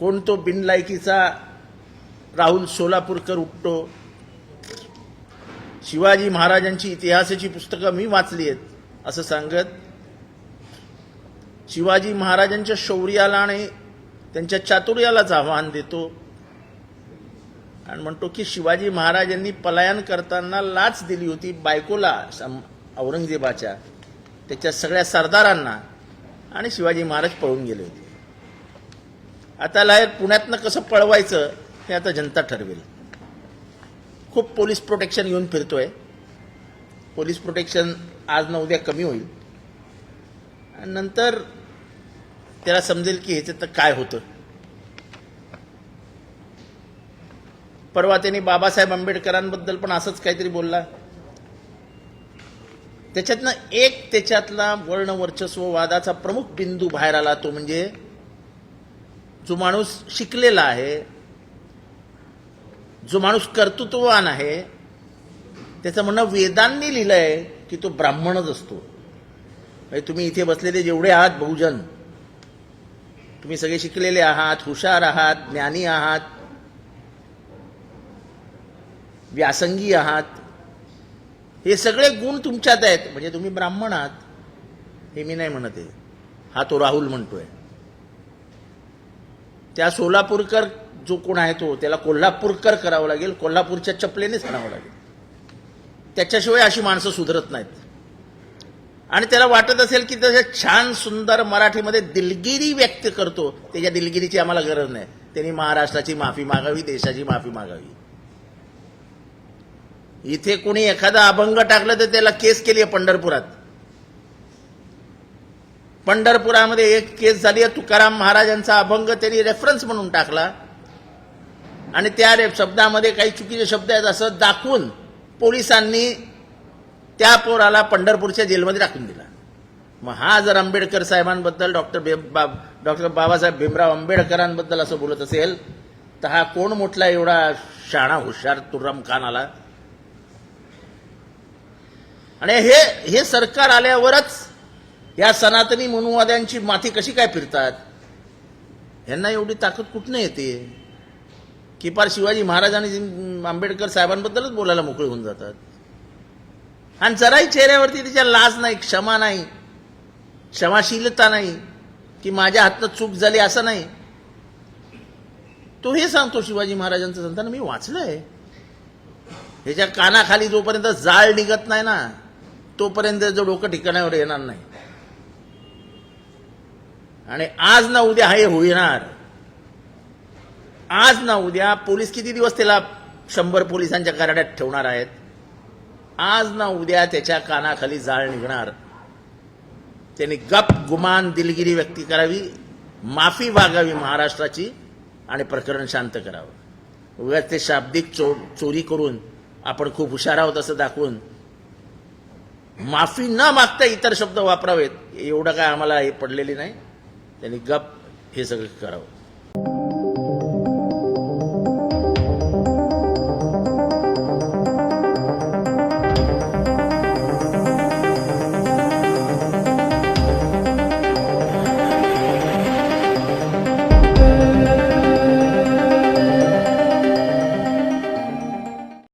कोण तो बिनलायकीचा राहुल सोलापूरकर उठतो शिवाजी महाराजांची इतिहासाची पुस्तकं मी वाचली आहेत असं सांगत शिवाजी महाराजांच्या शौर्याला आणि त्यांच्या चातुर्यालाच आव्हान देतो. आणि म्हणतो की शिवाजी महाराजांनी पलायन करताना लाच दिली होती बायकोला औरंगजेबाच्या त्याच्या सगळ्या सरदारांना. आणि शिवाजी महाराज पळून गेले होते. आता लायर पुण्यातनं कसं पळवायचं हे आता जनता ठरवेल. खूप पोलीस प्रोटेक्शन येऊन फिरतोय. पोलीस प्रोटेक्शन आज ना उद्या कमी होईल. आणि नंतर त्याला समजेल की ह्याच्यात तर काय होतं. परवा त्यांनी बाबासाहेब आंबेडकरांबद्दल पण असंच काहीतरी बोलला. त्याच्यातनं एक त्याच्यातला वर्णवर्चस्व वादाचा प्रमुख बिंदू बाहेर आला तो म्हणजे जो माणूस शिकलेला आहे जो माणूस कर्तृत्ववान आहे त्याचं म्हणणं वेदांनी लिहिलं आहे की तो ब्राह्मणच असतो. म्हणजे तुम्ही इथे बसलेले जेवढे आहात बहुजन तुम्ही सगळे शिकलेले आहात हुशार आहात ज्ञानी आहात व्यासंगी आहात हे सगळे गुण तुमच्यात आहेत. म्हणजे तुम्ही ब्राह्मण आहात हे मी नाही म्हणत आहे. हा तो राहुल म्हणतोय. त्या सोलापूरकर जो कोण आहे तो त्याला कोल्हापूरकर करावं लागेल कोल्हापूरच्या चपलेनेच आणावं लागेल. त्याच्याशिवाय अशी माणसं सुधरत नाहीत. आणि त्याला वाटत असेल की तसं छान सुंदर मराठीमध्ये दिलगिरी व्यक्त करतो त्याच्या दिलगिरीची आम्हाला गरज नाही. त्यांनी महाराष्ट्राची माफी मागावी देशाची माफी मागावी. इथे कोणी एखादा अभंग टाकलं तर त्याला केस केली आहे पंढरपुरात. पंढरपुरामध्ये एक केस झाली आहे तुकाराम महाराजांचा अभंग त्यांनी रेफरन्स म्हणून टाकला. आणि त्या रे- शब्दामध्ये काही चुकीचे शब्द आहेत असं दाखवून पोलिसांनी त्या पोराला पंढरपूरच्या जेलमध्ये टाकून दिला. मग हा जर आंबेडकर साहेबांबद्दल डॉक्टर बाब बा डॉक्टर बाबासाहेब भीमराव आंबेडकरांबद्दल असं बोलत असेल तर हा कोण मोठला एवढा शाणा हुशार तुर्रम खान आला आणि हे हे सरकार आल्यावरच या सनातनी मनुवाद्यांची माथी कशी काय फिरतात? ह्यांना एवढी ताकद कुठनं येते? की पार शिवाजी महाराज आणि आंबेडकर साहेबांबद्दलच बोलायला मोकळे होऊन जातात. आणि जराही चेहऱ्यावरती तिच्या लाज नाही क्षमा नाही क्षमाशीलता नाही की माझ्या हातनं चूक झाली असं नाही. तो हे सांगतो शिवाजी महाराजांचं सांगताना मी वाचलंय. ह्याच्या कानाखाली जोपर्यंत जाळ निघत नाही ना तोपर्यंत जो डोकं ठिकाणावर येणार नाही. आणि आज ना उद्या हे होणार आज ना उद्या पोलीस किती दिवस त्याला शंभर पोलिसांच्या कराड्यात ठेवणार आहेत? आज ना उद्या त्याच्या कानाखाली जाळ निघणार. त्यांनी गप गुमान दिलगिरी व्यक्ती करावी माफी मागावी महाराष्ट्राची आणि प्रकरण शांत करावं. उगाच ते शाब्दिक चो चोरी करून आपण खूप हुशार आहोत असं दाखवून माफी न मागता इतर शब्द वापरावेत. एवढं काय आम्हाला हे पडलेली नाही. त्यांनी गप हे सगळं करावं.